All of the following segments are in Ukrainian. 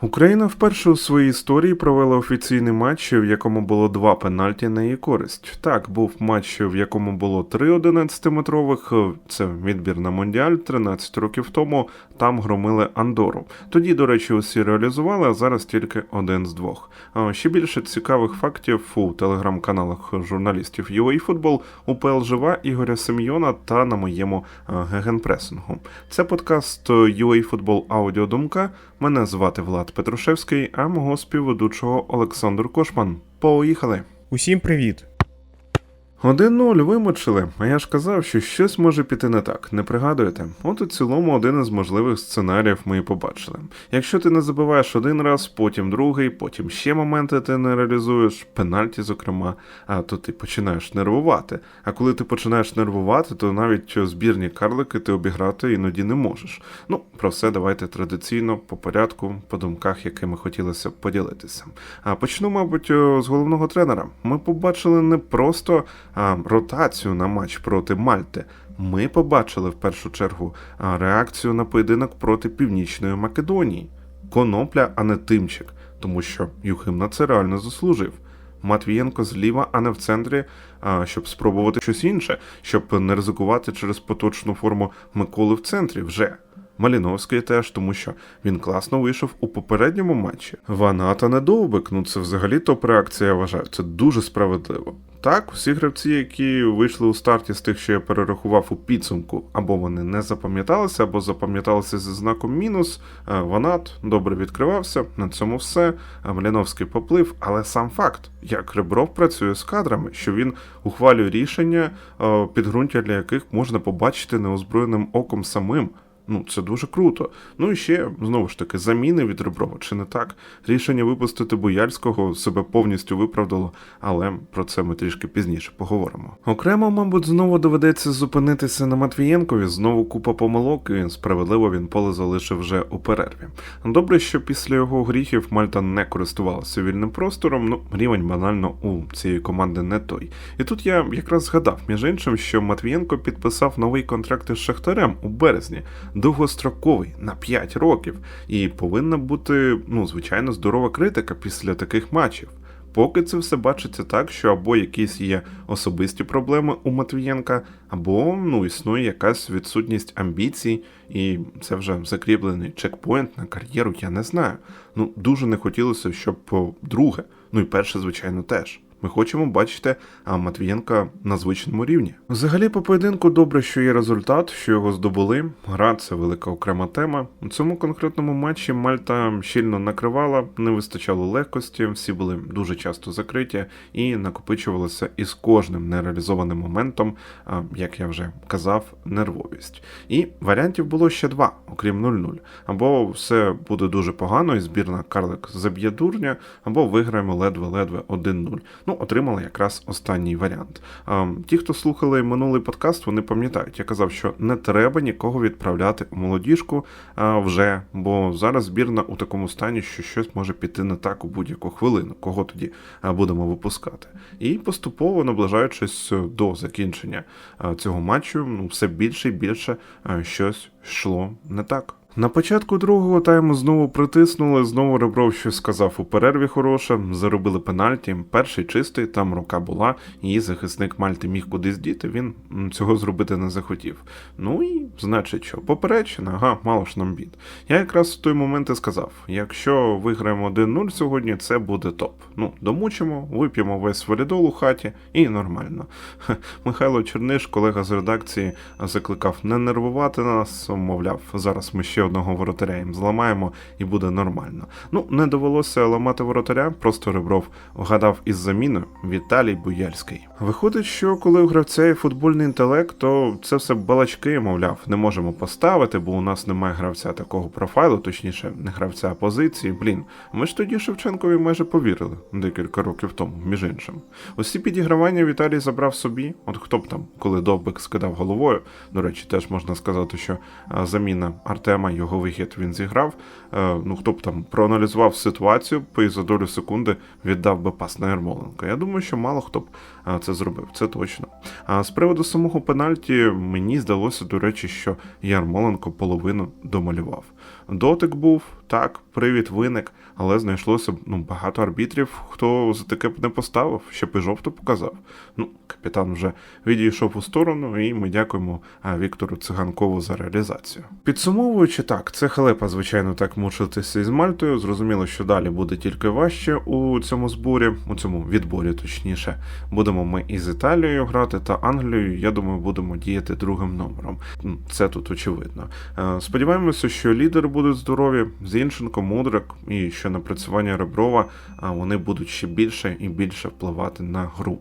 Україна вперше у своїй історії провела офіційний матч, в якому було два пенальті на її користь. Так, був матч, в якому було три 11-метрових. Це відбір на Мондіаль 13 років тому. Там громили Андору. Тоді, до речі, усі реалізували, а зараз тільки один з двох. А Ще більше цікавих фактів у телеграм-каналах журналістів UAFootball, у ПЛЖВ Ігоря Семйона та на моєму е, гегенпресингу. Це подкаст UAFootball Аудіодумка. Мене звати Влад Петрушевський, а мого співведучого Олександр Кошман. Поїхали! Усім привіт! 1-0 вимочили, а я ж казав, що щось може піти не так, не пригадуєте? От у цілому один із можливих сценаріїв ми і побачили. Якщо ти не забиваєш один раз, потім другий, потім ще моменти ти не реалізуєш, пенальті, зокрема, а то ти починаєш нервувати. А коли ти починаєш нервувати, то навіть збірні карлики ти обіграти іноді не можеш. Ну, про все давайте традиційно, по порядку, по думках, якими хотілося б поділитися. А почну, мабуть, з головного тренера. Ми побачили не просто ротацію на матч проти Мальти. Ми побачили в першу чергу реакцію на поєдинок проти Північної Македонії. Конопля, а не тимчик, тому що Юхим на це реально заслужив. Матвієнко зліва, а не в центрі, щоб спробувати щось інше, щоб не ризикувати через поточну форму Миколи в центрі вже. Маліновський теж, тому що він класно вийшов у попередньому матчі. Ваната не довбик, ну це взагалі топ-реакція, я вважаю. Це дуже справедливо. Так, всі гравці, які вийшли у старті з тих, що я перерахував у підсумку, або вони не запам'яталися, або запам'яталися зі знаком мінус. Е, Ванат добре відкривався, на цьому все. А Маліновський поплив, але сам факт, як Ребров працює з кадрами, що він ухвалює рішення, е, підґрунтя для яких можна побачити неозброєним оком самим. Ну, це дуже круто. Ну і ще знову ж таки заміни від Реброва, чи не так? Рішення випустити Буяльського себе повністю виправдало, але про це ми трішки пізніше поговоримо. Окремо, мабуть, знову доведеться зупинитися на Матвієнкові. Знову купа помилок, і справедливо він поле залишив вже у перерві. Добре, що після його гріхів Мальта не користувалася вільним простором. Ну, рівень банально у цієї команди не той. І тут я якраз згадав, між іншим, що Матвієнко підписав новий контракт із Шахтарем у березні довгостроковий на 5 років, і повинна бути, ну, звичайно, здорова критика після таких матчів. Поки це все бачиться так, що або якісь є особисті проблеми у Матвієнка, або ну, існує якась відсутність амбіцій, і це вже закріплений чекпоінт на кар'єру, я не знаю. Ну, дуже не хотілося, щоб о, друге, ну і перше, звичайно, теж. Ми хочемо бачити Матвієнка на звичному рівні. Взагалі, по поєдинку добре, що є результат, що його здобули. Гра це велика окрема тема. У цьому конкретному матчі Мальта щільно накривала, не вистачало легкості, всі були дуже часто закриті і накопичувалося із кожним нереалізованим моментом, як я вже казав, нервовість. І варіантів було ще два, окрім 0-0. Або все буде дуже погано, і збірна Карлик заб'є дурня, або виграємо ледве-ледве 1-0 ну, отримали якраз останній варіант. А, ті, хто слухали минулий подкаст, вони пам'ятають. Я казав, що не треба нікого відправляти у молодіжку а, вже, бо зараз збірна у такому стані, що щось може піти не так у будь-яку хвилину, кого тоді а, будемо випускати. І поступово наближаючись до закінчення цього матчу, ну все більше і більше щось йшло не так. На початку другого тайму знову притиснули, знову Ребров щось сказав у перерві хороше, заробили пенальті. Перший чистий, там рука була, і захисник Мальти міг кудись діти. Він цього зробити не захотів. Ну і значить, що поперечина, ага, мало ж нам бід. Я якраз в той момент і сказав: якщо виграємо 1-0 сьогодні, це буде топ. Ну, домучимо, вип'ємо весь валідол у хаті і нормально. Хе, Михайло Черниш, колега з редакції, закликав не нервувати нас, мовляв, зараз ми ще одного воротаря їм зламаємо і буде нормально. Ну, не довелося ламати воротаря, просто Ребров вгадав із заміною Віталій Буяльський. Виходить, що коли у гравця є футбольний інтелект, то це все балачки, мовляв, не можемо поставити, бо у нас немає гравця такого профайлу, точніше, не гравця позиції. Блін, ми ж тоді Шевченкові майже повірили декілька років тому, між іншим. Усі підігравання Віталій забрав собі. От хто б там, коли довбик скидав головою. До речі, теж можна сказати, що заміна Артема, його вихід він зіграв. Е, ну хто б там проаналізував ситуацію, і за долю секунди віддав би пас на Ярмоленко. Я думаю, що мало хто б а, це зробив, це точно. А з приводу самого пенальті, мені здалося, до речі, що Ярмоленко половину домалював. Дотик був, так, привід виник, але знайшлося ну, багато арбітрів, хто за таке б не поставив, ще б і жовту показав. Ну, капітан вже відійшов у сторону, і ми дякуємо Віктору Циганкову за реалізацію. Підсумовуючи так, це халепа, звичайно, так мучитися із Мальтою. Зрозуміло, що далі буде тільки важче у цьому зборі, у цьому відборі, точніше. Будемо ми із Італією грати та Англією. Я думаю, будемо діяти другим номером. Це тут очевидно. Е, Сподіваємося, що лідери будуть здорові, Зінченко, Мудрик і що напрацювання Реброва вони будуть ще більше і більше впливати на гру.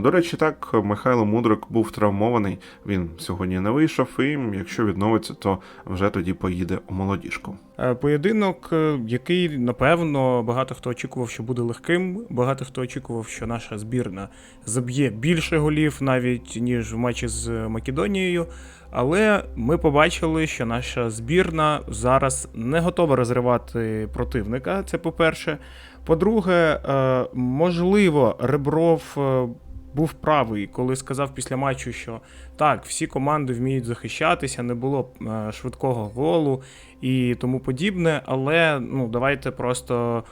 До речі, так, Михайло Мудрик був травмований. Він сьогодні не вийшов, і якщо відновиться, то вже тоді поїде у молодіжку. Е, Поєдинок, е, який напевно багато хто очікував, що буде легким. Багато хто очікував, що наша збірна заб'є більше голів навіть ніж в матчі з Македонією. Але ми побачили, що наша збірна зараз не готова розривати противника. Це по-перше. По-друге, е, можливо, Ребров був правий, коли сказав після матчу, що так, всі команди вміють захищатися, не було е, швидкого голу і тому подібне. Але ну, давайте просто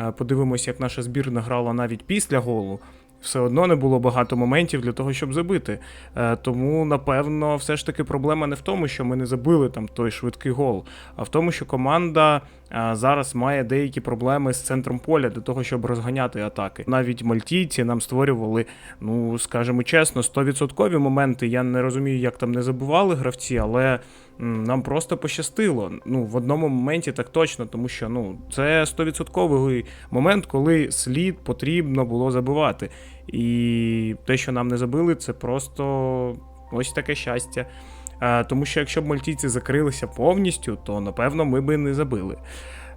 е, подивимося, як наша збірна грала навіть після голу. Все одно не було багато моментів для того, щоб забити. Е, Тому, напевно, все ж таки проблема не в тому, що ми не забили там той швидкий гол, а в тому, що команда зараз має деякі проблеми з центром поля для того, щоб розганяти атаки. Навіть мальтійці нам створювали, ну скажімо чесно, 100% моменти. Я не розумію, як там не забували гравці, але нам просто пощастило. Ну, в одному моменті так точно, тому що ну це 100% момент, коли слід потрібно було забивати. І те, що нам не забили, це просто ось таке щастя. Е, Тому що якщо б мальтійці закрилися повністю, то напевно ми би не забили.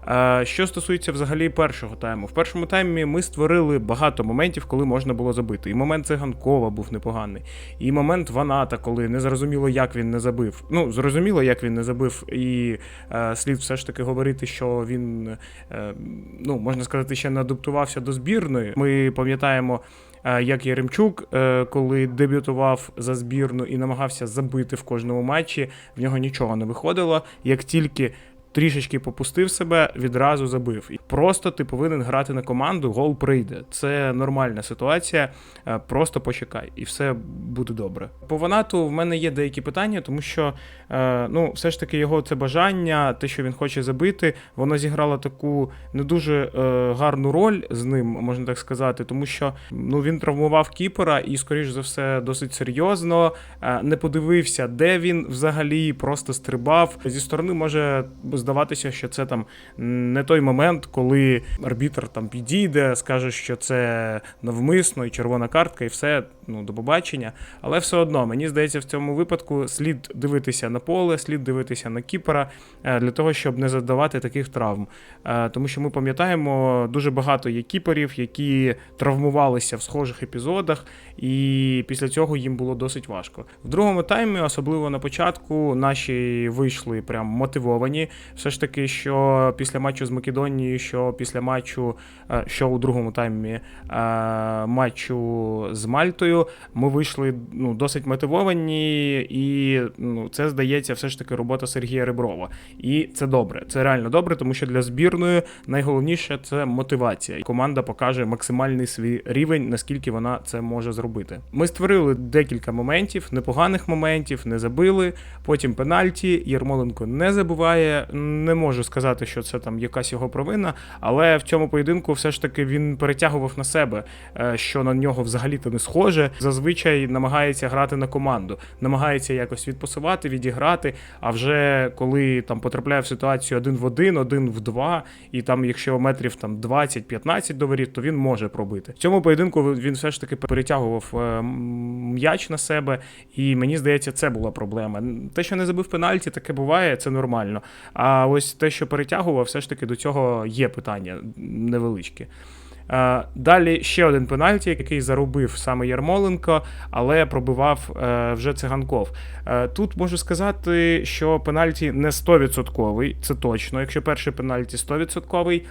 Е, Що стосується взагалі першого тайму, в першому таймі ми створили багато моментів, коли можна було забити. І момент Циганкова був непоганий, і момент Ваната, коли не зрозуміло, як він не забив. Ну, зрозуміло, як він не забив, і е, слід все ж таки говорити, що він, е, ну можна сказати, ще не адаптувався до збірної. Ми пам'ятаємо. Е, Як Яремчук, е, коли дебютував за збірну і намагався забити в кожному матчі, в нього нічого не виходило. Як тільки трішечки попустив себе, відразу забив. І Просто ти повинен грати на команду, гол прийде. Це нормальна ситуація. е, Просто почекай, і все буде добре. По Ванату в мене є деякі питання, тому що е, ну, все ж таки його це бажання, те, що він хоче забити, воно зіграло таку не дуже е, гарну роль з ним, можна так сказати, тому що ну, він травмував кіпера і, скоріш за все, досить серйозно. Не подивився, де він взагалі просто стрибав. Зі сторони може здаватися, що це там не той момент, коли арбітр там підійде, скаже, що це навмисно і червона картка, і все, ну, до побачення. Але все одно, мені здається, в цьому випадку слід дивитися на поле, слід дивитися на кіпера е, для того, щоб не завдавати таких травм. Е, Тому що ми пам'ятаємо, дуже багато є кіперів, які травмувалися в схожих епізодах, і після цього їм було досить важко. В другому таймі, особливо на початку, наші вийшли прям мотивовані. Все ж таки, що після матчу з Македонією, що після матчу, е, що у другому таймі матчу з Мальтою, ми вийшли ну, досить мотивовані, і ну, це здається, все ж таки робота Сергія Реброва. І це добре. Це реально добре, тому що для збірної найголовніше це мотивація. Команда покаже максимальний свій рівень, наскільки вона це може зробити. Ми створили декілька моментів, непоганих моментів, не забили. Потім пенальті. Єрмоленко не забуває. Не можу сказати, що це там якась його провина, але в цьому поєдинку все ж таки він перетягував на себе, е, що на нього взагалі-то не схоже. Зазвичай намагається грати на команду, намагається якось відпасувати, відіграти. А вже коли там потрапляє в ситуацію один в один, один в два, і там, якщо метрів там 20-15 до воріт, то він може пробити. В цьому поєдинку він все ж таки перетягував е, м'яч на себе, і мені здається, це була проблема. Те, що не забив пенальті, таке буває, це нормально. А ось те, що перетягував, все ж таки до цього є питання невеличкі. Е, Далі ще один пенальті, який заробив саме Ярмоленко, але пробивав е, вже циганков. Е, Тут можу сказати, що пенальті не 100%, це точно. Якщо перший пенальті 100%,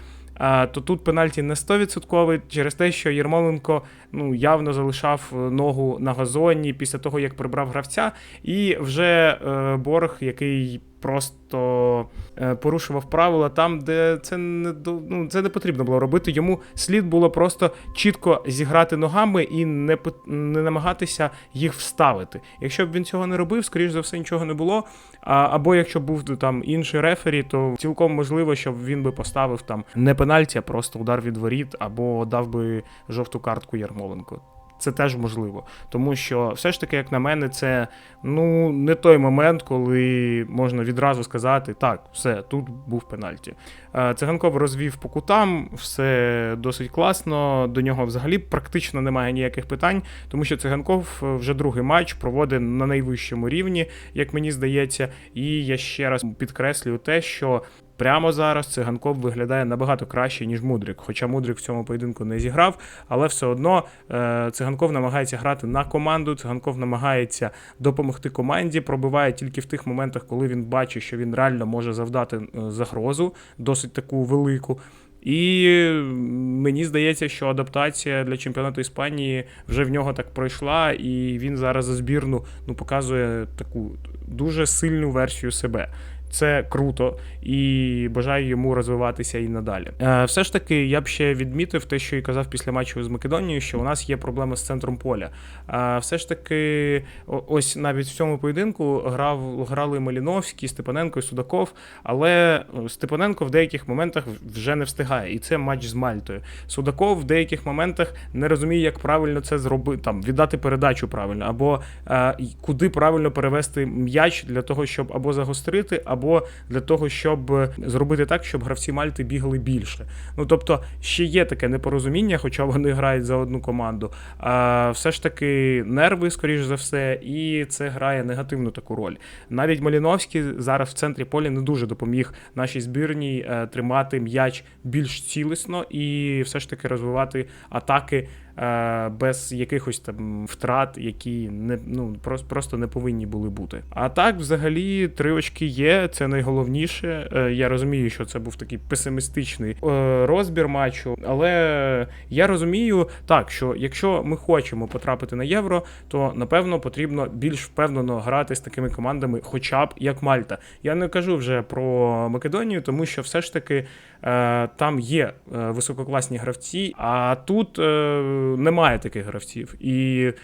то тут пенальті не 100% через те, що Єрмоленко ну, явно залишав ногу на газоні після того, як прибрав гравця, і вже Борг, який просто е, порушував правила там, де це не ну, це не потрібно було робити. Йому слід було просто чітко зіграти ногами і не, не намагатися їх вставити. Якщо б він цього не робив, скоріш за все нічого не було. А, або якщо був там інший рефері, то цілком можливо, щоб він би поставив там не пенальті, а просто удар від воріт, або дав би жовту картку Ярмоленко. Це теж можливо, тому що все ж таки, як на мене, це ну не той момент, коли можна відразу сказати, так, все, тут був пенальті. Е, Циганков розвів по кутам, все досить класно. До нього взагалі практично немає ніяких питань, тому що Циганков вже другий матч проводить на найвищому рівні, як мені здається. І я ще раз підкреслюю те, що прямо зараз циганков виглядає набагато краще, ніж Мудрик. Хоча Мудрик в цьому поєдинку не зіграв, але все одно е, циганков намагається грати на команду. Циганков намагається допомогти команді, пробиває тільки в тих моментах, коли він бачить, що він реально може завдати е, загрозу, досить таку велику. І мені здається, що адаптація для чемпіонату Іспанії вже в нього так пройшла, і він зараз за збірну ну, показує таку дуже сильну версію себе. Це круто і бажаю йому розвиватися і надалі. Е, все ж таки, я б ще відмітив те, що і казав після матчу з Македонією, що у нас є проблеми з центром поля. Е, все ж таки, ось навіть в цьому поєдинку грав, грали Маліновський, Степаненко і Судаков, але е, Степаненко в деяких моментах вже не встигає, і це матч з Мальтою. Судаков в деяких моментах не розуміє, як правильно це зробити, там віддати передачу правильно, або е, куди правильно перевести м'яч для того, щоб або загострити, або для того, щоб е, зробити так, щоб гравці Мальти бігали більше. Ну тобто ще є таке непорозуміння, хоча вони грають за одну команду. А все ж таки нерви, скоріш за все, і це грає негативну таку роль. Навіть Маліновський зараз в центрі поля не дуже допоміг нашій збірній е, тримати м'яч більш цілісно і все ж таки розвивати атаки. Е, Без якихось там втрат, які не ну просто, не повинні були бути. А так, взагалі, три очки є. Це найголовніше. Е, Я розумію, що це був такий песимістичний е, розбір матчу, але я розумію так, що якщо ми хочемо потрапити на євро, то напевно потрібно більш впевнено грати з такими командами, хоча б як Мальта. Я не кажу вже про Македонію, тому що все ж таки там є е, висококласні гравці, а тут е, немає таких гравців. І е,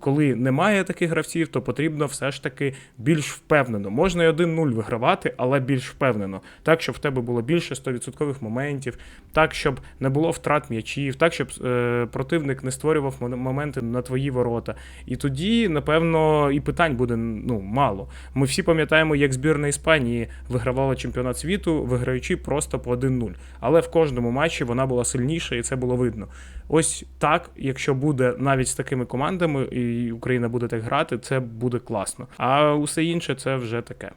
коли немає таких гравців, то потрібно все ж таки більш впевнено. Можна і 1-0 вигравати, але більш впевнено. Так, щоб в тебе було більше 100% моментів, так, щоб не було втрат м'ячів, так, щоб е, противник не створював моменти на твої ворота. І тоді, напевно, і питань буде ну, мало. Ми всі пам'ятаємо, як збірна Іспанії вигравала чемпіонат світу, виграючи просто по 1-0. Але в кожному матчі вона була сильніша, і це було видно. Ось так, якщо буде навіть з такими командами, і Україна буде так грати, це буде класно. А усе інше це вже таке.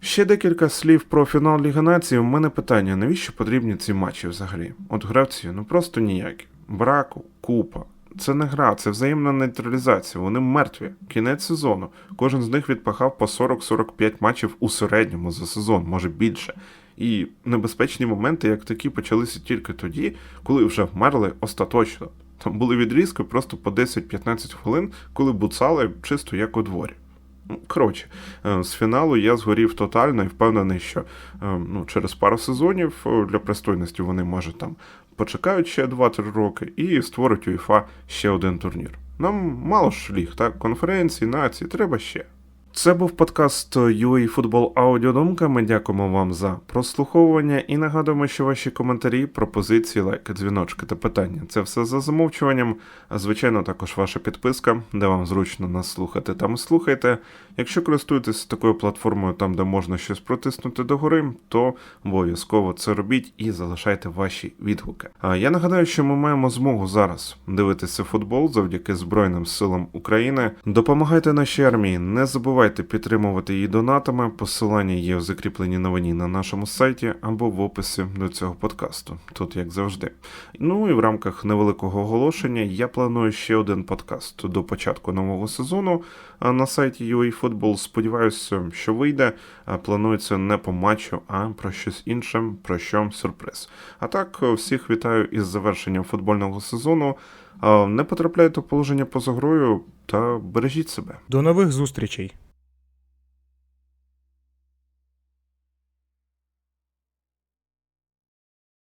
Ще декілька слів про фінал Ліги Націй. У мене питання: навіщо потрібні ці матчі взагалі? От гравці, ну просто ніякі. Браку, купа. Це не гра, це взаємна нейтралізація. Вони мертві. Кінець сезону. Кожен з них відпахав по 40-45 матчів у середньому за сезон, може більше. І небезпечні моменти, як такі, почалися тільки тоді, коли вже вмерли остаточно. Там були відрізки просто по 10-15 хвилин, коли буцали чисто як у дворі. Ну, Коротше, е, з фіналу я згорів тотально і впевнений, що е, ну, через пару сезонів е, для пристойності вони може там почекають ще 2-3 роки і створять УЄФА ще один турнір. Нам мало ж ліг, так? Конференції, нації, треба ще. Це був подкаст UA Футбол Аудіодумка. Ми дякуємо вам за прослуховування і нагадуємо, що ваші коментарі, пропозиції, лайки, дзвіночки та питання це все за замовчуванням. А звичайно, також ваша підписка, де вам зручно нас слухати, там слухайте. Якщо користуєтесь такою платформою, там де можна щось протиснути догори, то обов'язково це робіть і залишайте ваші відгуки. А я нагадаю, що ми маємо змогу зараз дивитися футбол завдяки Збройним силам України. Допомагайте нашій армії, не забувайте підтримувати її донатами. Посилання є в закріпленій новині на нашому сайті або в описі до цього подкасту. Тут як завжди. Ну і в рамках невеликого оголошення я планую ще один подкаст до початку нового сезону на сайті UA Football. Сподіваюся, що вийде. Планується не по матчу, а про щось інше, про що сюрприз. А так, всіх вітаю із завершенням футбольного сезону. Не потрапляйте в положення поза грою та бережіть себе. До нових зустрічей!